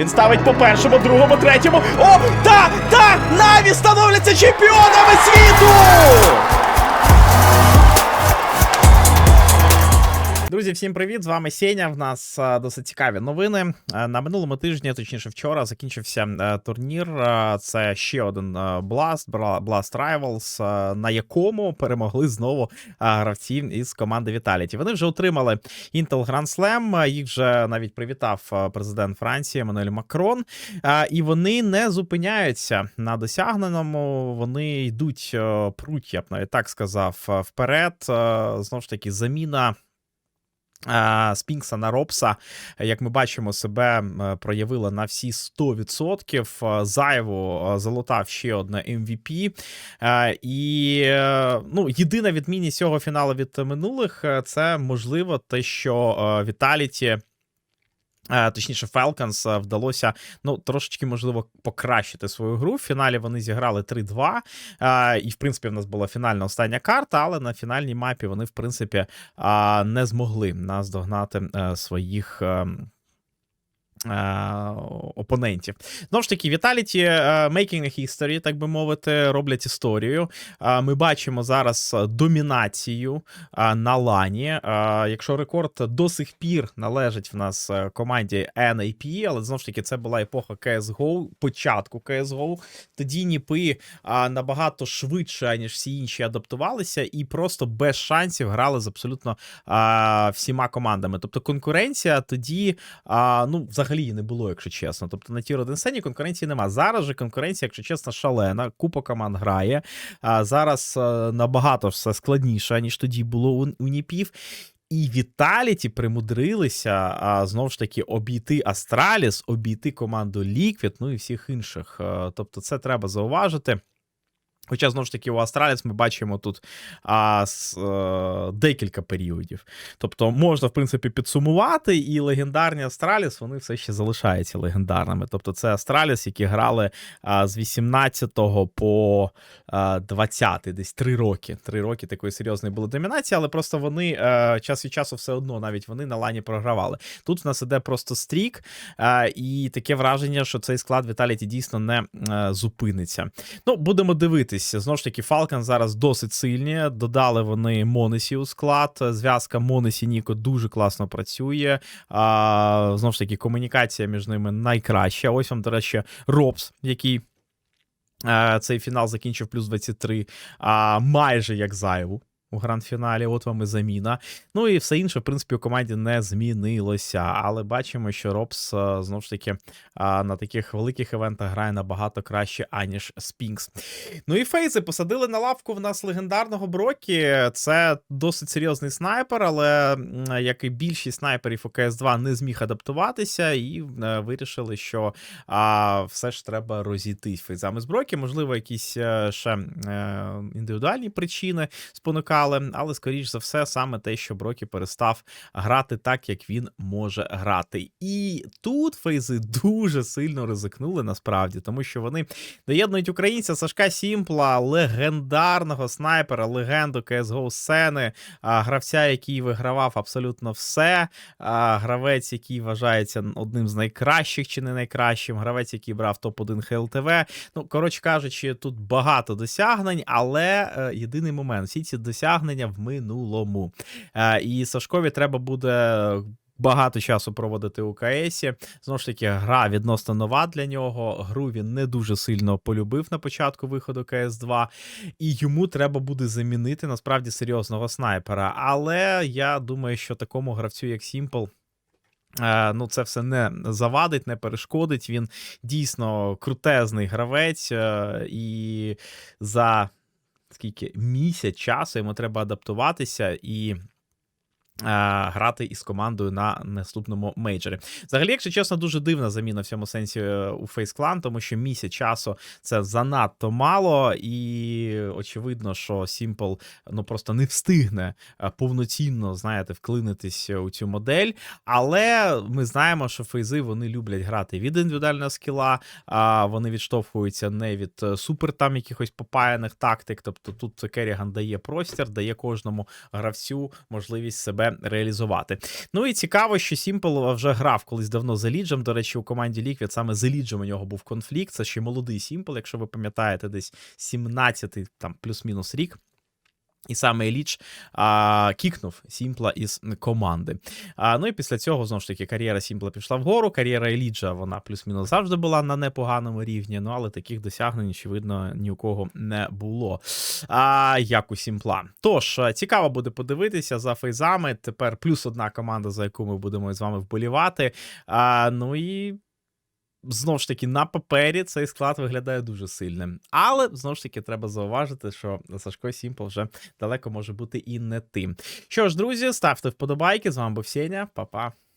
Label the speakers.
Speaker 1: Він ставить по першому, другому, третьому. О, та, та! Наві становляться чемпіонами світу! Друзі, всім привіт! З вами Сеня. В нас досить цікаві новини. На минулому тижні, точніше, вчора, закінчився турнір. Це ще один Blast, Blast Rivals, на якому перемогли знову гравці із команди Vitality. Вони вже отримали Intel Grand Slam. Їх вже навіть привітав президент Франції Еммануель Макрон. І вони не зупиняються на досягненому. Вони йдуть пруть, я б навіть так сказав, вперед. Знову ж таки, заміна. Е, Спінкса на Робса, як ми бачимо, себе е, проявила на всі 100%. зайво е, залутав ще одне MVP. Е, І е, ну, єдина відмінність цього фіналу від минулих е, це можливо те, що Віталіті. Точніше, Falcons е, вдалося ну трошечки можливо покращити свою гру. В фіналі вони зіграли 3-2. е, І, в принципі, в нас була фінальна остання карта, але на фінальній мапі вони, в принципі, не змогли наздогнати е, своїх. Опонентів. Знову ж таки, Vitality е, making a history, так би мовити, роблять історію. Е, Ми бачимо зараз домінацію е, на лані. Якщо рекорд до сих пір належить в нас команді NAP, але знову ж таки, це була епоха CSGO, початку CSGO. Тоді ніпи набагато швидше, ніж всі інші адаптувалися, і просто без шансів грали з абсолютно всіма командами. Тобто конкуренція тоді, ну, взагалі не було, якщо чесно. Тобто на тір 1 сцені конкуренції нема. Зараз же конкуренція, якщо чесно, шалена. Купа команд грає. А зараз набагато все складніше, ніж тоді було у, у ніпів. І Віталіті примудрилися а, знову ж таки обійти Астраліс, обійти команду Ліквід, ну і всіх інших. Е, Тобто, це треба зауважити. Хоча, знову ж таки, у Астраліс ми бачимо тут а, с, е, декілька періодів. Тобто можна, в принципі, підсумувати, і легендарні Астраліс вони все ще залишаються легендарними. Тобто, це Астраліс, які грали а, з 18 по а, 20, десь 3 роки. 3 роки такої серйозної були домінації, але просто вони е, час від часу все одно, навіть вони на лані програвали. Тут в нас іде просто стрік, е, і таке враження, що цей склад Віталіті дійсно не е, зупиниться. Ну, будемо дивитися. Знову ж таки, Falcon зараз досить сильні. Додали вони Монесі у склад. Зв'язка Монесі Ніко дуже класно працює. Знову ж таки, комунікація між ними найкраща. Ось вам, до речі, Робс, який. Е, Цей фінал закінчив плюс 23, а майже як зайву у гранд-фіналі. От вам і заміна. Ну і все інше, в принципі, у команді не змінилося. Але бачимо, що Робс е, знову ж таки на таких великих івентах грає набагато краще, аніж Спінкс. Ну і Фейзи посадили на лавку в нас легендарного Брокі. Це досить серйозний снайпер, але як і більшість снайперів у КС2 не зміг адаптуватися, і е, вирішили, що а, все ж треба розійтись фейзами з Брокі. Можливо, якісь е, ще е, індивідуальні причини спонукали, але скоріш за все, саме те, що Брокі перестав грати так, як він може грати. І тут фейзи дуже сильно ризикнули насправді, тому що вони доєднують українця Сашка Сімпла, легендарного снайпера, легенду CSGO сцени, гравця, який вигравав абсолютно все. Гравець, який вважається одним з найкращих чи не найкращим, гравець, який брав топ-1 ХЛТВ. Ну, коротше кажучи, тут багато досягнень, але е, єдиний момент: всі ці досягнення в минулому. Е, і Сашкові треба буде. Багато часу проводити у КСі. Знову ж таки, гра відносно нова для нього. Гру він не дуже сильно полюбив на початку виходу КС 2, і йому треба буде замінити насправді серйозного снайпера. Але я думаю, що такому гравцю, як Simple, Е, Ну, це все не завадить, не перешкодить. Він дійсно крутезний гравець, е, і за скільки місяць часу йому треба адаптуватися і. Е, Грати із командою на наступному мейджорі. Взагалі, якщо чесно, дуже дивна заміна в цьому сенсі е, у Clan, тому що місяць часу це занадто мало, і очевидно, що Simple ну просто не встигне е, повноцінно, знаєте, вклинитись у цю модель. Але ми знаємо, що фейзи вони люблять грати від індивідуального скіла, вони відштовхуються не від супер там якихось попаяних тактик. Тобто тут Керіган дає простір, дає кожному гравцю можливість себе реалізувати. Ну і цікаво, що Сімпл вже грав колись давно за Ліджем. До речі, у команді Ліквід саме за Ліджем у нього був конфлікт. Це ще молодий Сімпл, якщо ви пам'ятаєте, десь 17-й, там плюс-мінус рік. І саме Ліч а, кікнув Сімпла із команди. А, ну і після цього, знову ж таки, кар'єра Сімпла пішла вгору. Кар'єра Еліджа, вона плюс-мінус завжди була на непоганому рівні. Ну, але таких досягнень, очевидно, ні у кого не було. А, як у Сімпла. Тож, цікаво буде подивитися за фейзами. Тепер плюс одна команда, за яку ми будемо з вами вболівати. А, ну і знову ж таки, на папері цей склад виглядає дуже сильним. Але знову ж таки, треба зауважити, що Сашко Сімпл вже далеко може бути і не тим. Що ж, друзі, ставте вподобайки. З вами був Сеня, Па-па.